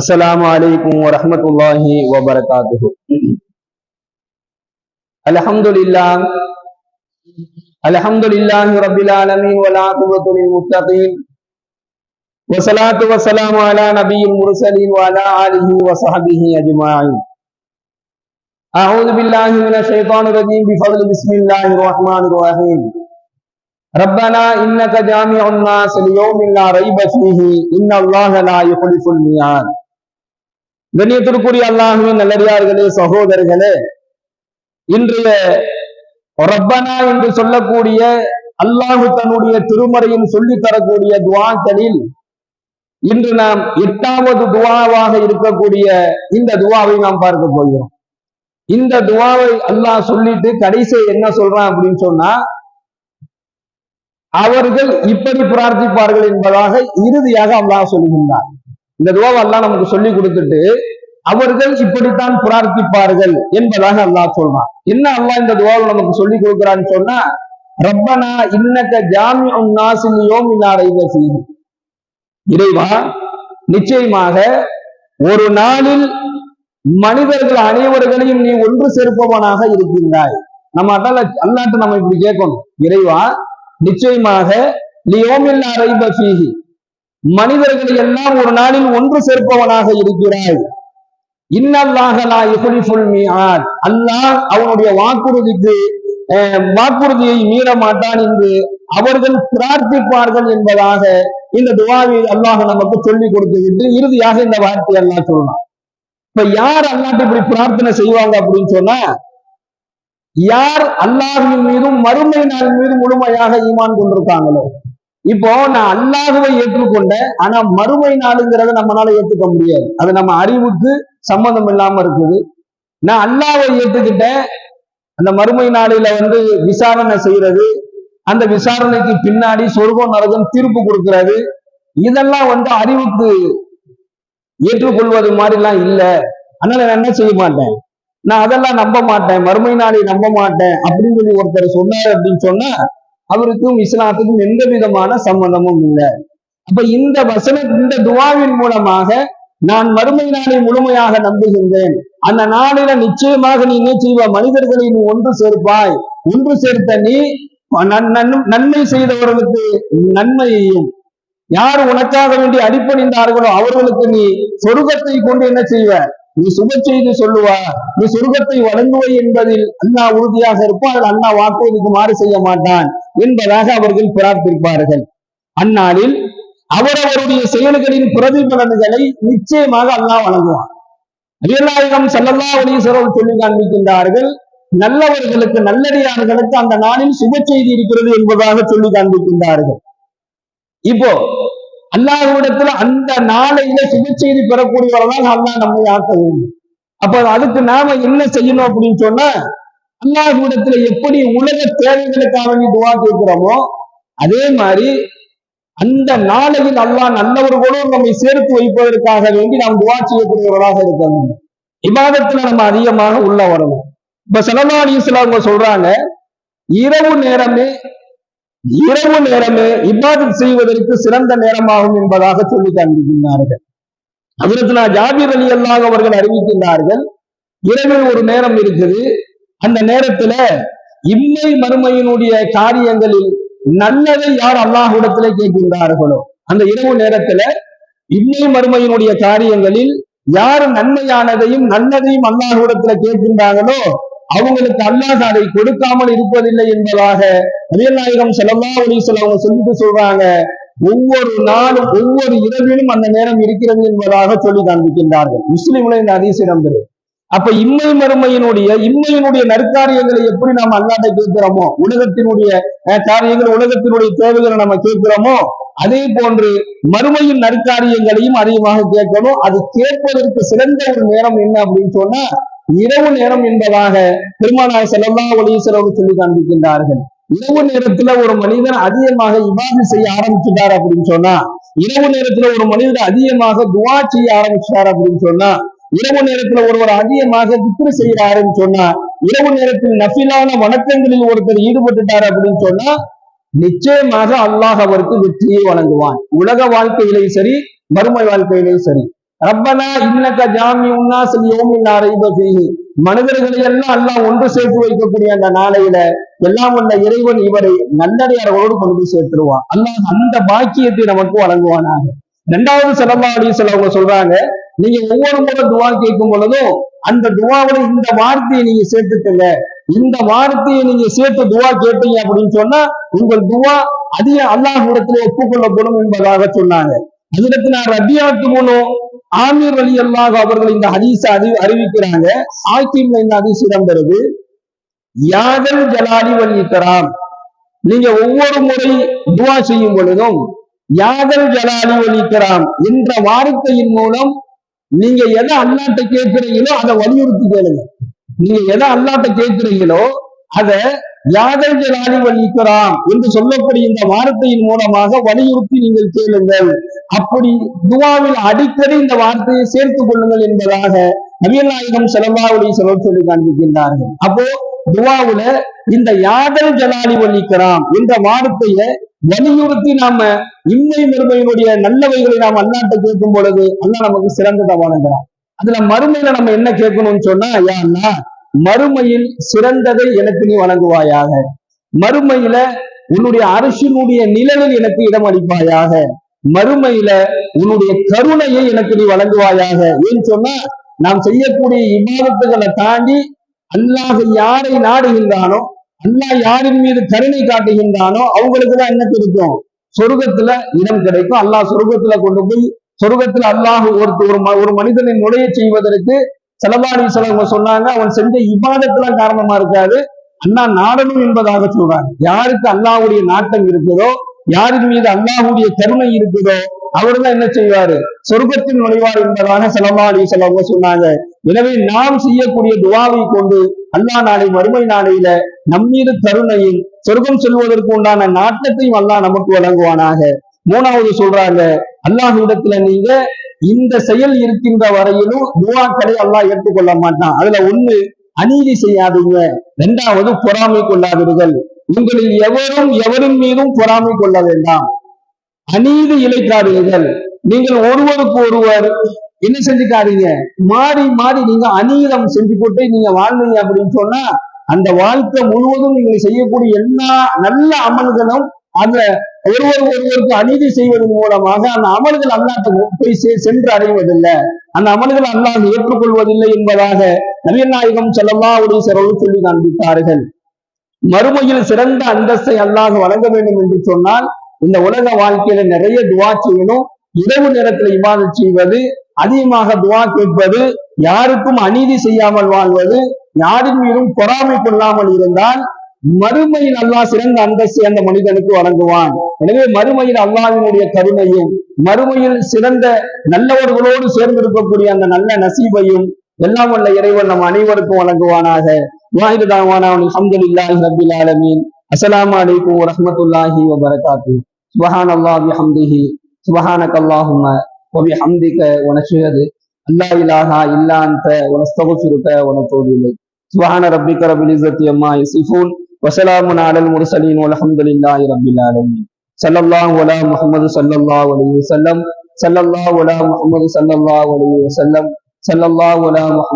السلام عليكم ورحمة الله وبركاته. الحمد لله الحمد لله رب العالمين والعاقبة للمتقين. والصلاة والسلام على نبي المرسلين وعلى آله وصحبه أجمعين. أعوذ بالله من الشيطان الرجيم بفضل بسم الله الرحمن الرحيم. ربنا إنك جامع الناس ليوم لا ريب فيه إن الله لا يخلف الميعاد. கண்ணியத்திற்குரிய அல்லாஹுவின் நல்லடியார்களே சகோதரர்களே இன்றைய ரப்பனா என்று சொல்லக்கூடிய அல்லாஹு தன்னுடைய திருமறையில் சொல்லி தரக்கூடிய துவாக்களில் இன்று நாம் எட்டாவது துவாவாக இருக்கக்கூடிய இந்த துவாவை நாம் பார்க்க போகிறோம். இந்த துவாவை அல்லாஹ் சொல்லிட்டு கடைசி என்ன சொல்றான் அப்படின்னு சொன்னா அவர்கள் இப்படி பிரார்த்திப்பார்கள் என்பதாக இறுதியாக அல்லாஹ் சொல்லுகின்றார் இந்த துவாவை அல்லாஹ் நமக்கு சொல்லி கொடுத்துட்டு அவர்கள் இப்படித்தான் பிரார்த்திப்பார்கள் என்பதாக அல்லாஹ் சொல்றான். என்ன அல்லாஹ் இந்த துவாவை நமக்கு சொல்லி கொடுக்கிறான்னு சொன்னா ரப்பனா இன்னக்க ஜாமி நாசில் யோமினா ரைவ செய்தி இறைவா நிச்சயமாக ஒரு நாளில் மனிதர்கள் அனைவர்களையும் நீ ஒன்று சேர்ப்பவனாக இருக்கின்றாய். நம்ம அதால அல்லாட்டு நம்ம இப்படி கேட்கணும். இறைவா நிச்சயமாக லியோமில்லா ரைப ஃபீஹி மனிதர்களை எல்லாம் ஒரு நாளில் ஒன்று சேர்ப்பவனாக இருக்கிறாய். இன்னல்லாஹலா இஃபுலிஃபுல் மீஆத். அல்லாஹ் அவனுடைய வாக்குறுதிக்கு அஹ், வாக்குறுதியை மீற மாட்டான் என்று அவர்கள் பிரார்த்திப்பார்கள் என்பதாக இந்த துவாவை அல்லாஹ் நமக்கு சொல்லி கொடுத்துவிட்டு இறுதியாக இந்த வார்த்தை அல்லாஹ் சொல்லலாம் இப்ப யார் அல்லாட்டு இப்படி பிரார்த்தனை செய்வாங்க அப்படின்னு சொன்னா யார் அல்லாஹின் மீதும் மறுமை நாள் மீதும் முழுமையாக ஈமான் கொண்டிருக்காங்களோ இப்போ நான் அல்லாஹுவை ஏற்றுக்கொண்டேன் ஆனா மறுமை நாளுங்கிறத நம்மளால ஏற்றுக்க முடியாது. அது நம்ம அறிவுக்கு சம்மந்தம் இல்லாம இருக்குது. நான் அல்லாவை ஏற்றுக்கிட்டேன் அந்த மறுமை நாளில வந்து விசாரணை செய்யறது அந்த விசாரணைக்கு பின்னாடி சொர்க்கம் நரகம் தீர்ப்பு கொடுக்கிறது இதெல்லாம் வந்து அறிவுக்கு ஏற்றுக்கொள்வது மாதிரிலாம் இல்ல. அதனால நான் என்ன செய்ய மாட்டேன்? நான் அதெல்லாம் நம்ப மாட்டேன். மறுமை நாளை நம்ப மாட்டேன் அப்படின்னு சொல்லி ஒருத்தர் சொன்னார் அப்படின்னு சொன்னா அவருக்கும் இஸ்லாத்துக்கும் எந்த விதமான சம்பந்தமும் இல்லை. அப்ப இந்த வசன இந்த துவாவின் மூலமாக நான் மறுமை நாளை முழுமையாக நம்புகின்றேன். அந்த நாளில நிச்சயமாக நீ என்ன செய்வ? மனிதர்களை நீ ஒன்று சேர்ப்பாய். ஒன்று சேர்த்த நீ நன்மை செய்தவர்களுக்கு நன்மையையும் யார் உனக்காக வேண்டி அடிப்பணிந்தார்களோ அவர்களுக்கு நீ சொர்க்கத்தை கொண்டு என்ன செய்வ? நீ சுப செய்து சொல்லுவா. நீ சொர்க்கத்தை வழங்குவை என்பதில் அண்ணா உறுதியாக இருப்பான். அண்ணா வாக்குறுதிக்கு மாறு செய்ய மாட்டான். என்பதாக அவர்கள் பிரார்த்திப்பார்கள். அந்நாளில் அவரவருடைய செயல்களின் பிரதிபலன்களை நிச்சயமாக அல்லாஹ் வழங்குவான். அரியநாயகம் சல்லல்லா அலீஸ்வரம் சொல்லி காண்பிக்கின்றார்கள் நல்லவர்களுக்கு நல்லடியார்களுக்கு அந்த நாளில் சுப செய்தி இருக்கிறது என்பதாக சொல்லி காண்பிக்கின்றார்கள். இப்போ அல்லாஹ்விடத்துல அந்த நாளையில சுப செய்தி பெறக்கூடியவர்களால் அல்லாஹ் நம்மை ஆக்க வேண்டும். அப்ப அதுக்கு நாம என்ன செய்யணும் அப்படின்னு சொன்னா அல்லாஹ்விடத்துல எப்படி உலக தேவைகளுக்காக வேண்டி துவா கேட்கிறோமோ அதே மாதிரி அந்த நாளையில் அல்லாஹ் நல்லவர்களோடு நம்மை சேர்த்து வைப்பதற்காக வேண்டி நாம் துவா செய்யக்கூடியவர்களாக இருக்கணும் இபாதத்துல நம்ம அதிகமாக உள்ள வரணும். இப்ப சலமான் அவங்க சொல்றாங்க இரவு நேரமே இரவு நேரமே இபாதத் செய்வதற்கு சிறந்த நேரமாகும் என்பதாக சொல்லி காண்பிக்கின்றார்கள். அதற்கு ஜாபீர் அலி அல்லாஹ் அவர்கள் அறிவிக்கின்றார்கள் இரவில் ஒரு நேரம் இருக்குது அந்த நேரத்துல இம்மை மறுமையினுடைய காரியங்களில் நல்லதை யார் அல்லாஹ்விடத்துல கேட்கின்றார்களோ அந்த இரவு நேரத்துல இம்மை மறுமையினுடைய காரியங்களில் யார் நன்மையானதையும் நல்லதையும் அல்லாஹ்விடத்துல கேட்கின்றார்களோ அவங்களுக்கு அல்லாஹ் அதை கொடுக்காமல் இருப்பதில்லை என்பதாக நபிகள் நாயகம் ஸல்லல்லாஹு அவங்க சொல்லிட்டு சொல்றாங்க. ஒவ்வொரு நாளும் ஒவ்வொரு இரவிலும் அந்த நேரம் இருக்கிறது என்பதாக சொல்லி காண்பிக்கின்றார்கள். முஸ்லிம்களை இந்த அதிசயம் பெறும் அப்ப இம்மை மறுமையினுடைய இம்மையினுடைய நற்காரியங்களை எப்படி நாம் அல்லாட்ட கேட்கிறோமோ உலகத்தினுடைய அஹ், காரியங்கள் உலகத்தினுடைய தேவைகளை நம்ம கேட்கிறோமோ அதே போன்று மறுமையின் நற்காரியங்களையும் அதிகமாக கேட்கணும். அது கேட்பதற்கு சிறந்த ஒரு நேரம் என்ன அப்படின்னு சொன்னா இரவு நேரம் என்பதாக பெருமானார் ஸல்லல்லாஹு அலைஹி சொல்லி காண்பிக்கின்றார்கள். இரவு நேரத்துல ஒரு மனிதன் அதிகமாக இபாது செய்ய ஆரம்பிச்சுட்டார் அப்படின்னு சொன்னா இரவு நேரத்துல ஒரு மனிதர் அதிகமாக துவா செய்ய ஆரம்பிச்சார் அப்படின்னு சொன்னா இரவு நேரத்துல ஒருவர் அதிகமாக திக்ரு செய்யறாருன்னு சொன்னா இரவு நேரத்தில் நஃபிலான வணக்கங்களில் ஒருத்தர் ஈடுபட்டுட்டார் அப்படின்னு சொன்னா நிச்சயமாக அல்லாஹ் அவருக்கு வெற்றியை வழங்குவான். உலக வாழ்க்கையிலையும் சரி மறுமை வாழ்க்கையிலையும் சரி. ரப்பனா இன்னக்க ஜாமி உன்னாசல் யோமின் அறைப மனிதர்களை எல்லாம் அல்லாஹ் ஒன்று சேர்த்து வைக்கக்கூடிய அந்த நாளையில எல்லாம் உள்ள இறைவன் இவரை நல்லடியார்களோடு கொண்டு போய் சேர்த்துருவான். அல்லாஹ் அந்த பாக்கியத்தை நமக்கு வழங்குவானாக. இரண்டாவது செலவா அலிசல் அவங்க சொல்றாங்க நீங்க ஒவ்வொரு முறை துவா கேட்கும் பொழுதும் அந்த துவாவுல இந்த வார்த்தையை நீங்க சேர்த்துக்கங்க. இந்த வார்த்தையை நீங்க சேர்த்து துவா கேட்டீங்க அப்படின்னு சொன்னா உங்கள் துவா அதிக அல்லாஹ் இடத்துல ஒப்புக்கொள்ளப்படும் என்பதாக சொன்னாங்க. அதிடத்து நான் ரபியாத்து மூலம் ஆமீர் அலி அல்லாஹ் அவர்கள் இந்த ஹதீஸ அறி அறிவிக்கிறாங்க. ஆக்கிம்ல இந்த ஹதீஸ் இடம்பெறுது. யாதல் ஜலாலி வலித்தராம் நீங்க ஒவ்வொரு முறை துவா செய்யும் பொழுதும் யாதல் ஜலாலி வலித்தராம் என்ற வார்த்தையின் மூலம் நீங்க எதை அல்லாட்ட கேட்கிறீங்களோ அதை வலியுறுத்தி கேளுங்க. நீங்க எதை அல்லாட்ட கேட்கிறீங்களோ அதை யாதெஞ்ச ஜலாலி வலிக்கிறான் என்று சொல்லக்கூடிய இந்த வார்த்தையின் மூலமாக வலியுறுத்தி நீங்கள் கேளுங்கள். அப்படி துவாவில் அடிக்கடி இந்த வார்த்தையை சேர்த்துக் கொள்ளுங்கள் என்பதாக நவீன நாயகம் செலவாவுடைய செலவு சொல்லி காண்பிக்கின்றார்கள். அப்போ துவாவுல இந்த யாதல் ஜலாலி வலிக்கிறான் என்ற வார்த்தையை வலியுறுத்தி நாம இம்மை மறுமையினுடைய நல்லவைகளை நாம் அல்லாட்ட கேட்கும் பொழுது அல்லாஹ் நமக்கு சிறந்ததை வழங்குறான் அதுல மறுமையில நம்ம என்ன கேட்கணும்னு சொன்னா யா அண்ணா மறுமையில் சிறந்ததை எனக்கு நீ வழங்குவாயாக மறுமையில உன்னுடைய அரசினுடைய நிழலில் எனக்கு இடம் அளிப்பாயாக. மறுமையில உன்னுடைய கருணையை எனக்கு நீ வழங்குவாயாக. ஏன்னு சொன்னா நாம் செய்யக்கூடிய இபாதத்துகளை தாண்டி அல்லாஹ் யாரை நாடுகின்றானோ அல்லாஹ் யாரின் மீது கருணை காட்டுகின்றானோ அவங்களுக்கு தான் என்ன கிடைக்கும்? சொர்க்கத்துல இடம் கிடைக்கும். அல்லாஹ் சொர்க்கத்துல கொண்டு போய் சொர்க்கத்துல அல்லாஹ் ஒருத்த ஒரு ம- ஒரு மனிதனை நுழைய செய்வதற்கு செலவாடி செலவங்க சொன்னாங்க. அவன் செஞ்ச இபாதத்துலாம் காரணமா இருக்காது. அண்ணா நாடணும் என்பதாக சொல்றாங்க. யாருக்கு அல்லாஹுடைய நாட்டம் இருக்குதோ யாரின் மீது அல்லாஹுடைய கருணை இருக்குதோ அவர்தான் என்ன செய்வாரு? சொர்க்கத்தில் நுழைவார் என்பதாக செலவாடி செலவங்க சொன்னாங்க. எனவே நாம் செய்யக்கூடிய துவாவை கொண்டு அல்லா நாளை மறுமை நாளையில நம்மீது கருணையும் சொர்க்கம் செல்வதற்கு உண்டான நாட்டத்தையும் அல்லாஹ் நமக்கு வழங்குவானாக. மூணாவது சொல்றாங்க அல்லாஹிடத்துல நீங்க இந்த செயல் இருக்கின்ற வரையிலும் துவாக்களை அல்லாஹ் ஏற்றுக்கொள்ள மாட்டான். அதுல ஒண்ணு அநீதி செய்யாதீங்க. இரண்டாவது பொறாமை கொள்ளாதீர்கள். உங்களில் எவரும் எவரின் மீதும் பொறாமை கொள்ள வேண்டாம். அநீதி இழைக்காதீர்கள். நீங்கள் ஒருவருக்கு ஒருவர் என்ன செஞ்சுக்காதீங்க? மாறி மாறி நீங்க அநீதம் செஞ்சு போட்டு நீங்க வாழ்ந்தீங்க அப்படின்னு சொன்னா அந்த வாழ்க்கை முழுவதும் நீங்கள் செய்யக்கூடிய எல்லா நல்ல அமல்களும் அந்த ஒருவர் ஒருவருக்கு அநீதி செய்வதன் மூலமாக அந்த அமல்கள் அல்லாட்ட போய் சென்று அடைவதில்லை. அந்த அமல்கள் அல்லாது ஏற்றுக்கொள்வதில்லை என்பதாக நபிகள் நாயகம் செல்லல்லாவுடைய சிறவு சொல்லி காண்பித்தார்கள். மறுமையில் சிறந்த அந்தஸ்தை அல்லாஹ் வழங்க வேண்டும் என்று சொன்னால் இந்த உலக வாழ்க்கையில நிறைய துவா செய்யணும். இரவு நேரத்தில் இபாதத் செய்வது அதிகமாக துவா கேட்பது யாருக்கும் அநீதி செய்யாமல் வாழ்வது யாரின் மீதும் பொறாமை கொள்ளாமல் இருந்தால் மறுமையில் அல்லாஹ் சிறந்த அந்தஸ்தை அந்த மனிதனுக்கு வழங்குவான். எனவே மறுமையில் அல்லாஹினுடைய கருணையும் மறுமையில் சிறந்த நல்லவர்களோடு சேர்ந்திருக்கக்கூடிய அந்த நல்ல நசீபையும் எல்லாம் உள்ள இறைவன் நம் அனைவருக்கும் வழங்குவானாக. வாஹிது தாவானா அல்ஹம்துலில்லாஹி ரப்பில் ஆலமீன். அஸ்ஸலாமு அலைக்கும் வரஹ்மத்துல்லாஹி வபரகாத்துஹு. சுப்ஹானல்லாஹி سبحانك اللهم وبحمدك ونشهد أن لا إله إلا أنت ونستغفرك ونتوب إليك سبحان ربك رب العزة عما يصفون وسلام على المرسلين والحمد لله رب العالمين صلى الله على محمد صلى الله عليه وسلم صلى الله على محمد صلى الله عليه وسلم صلى الله على محمد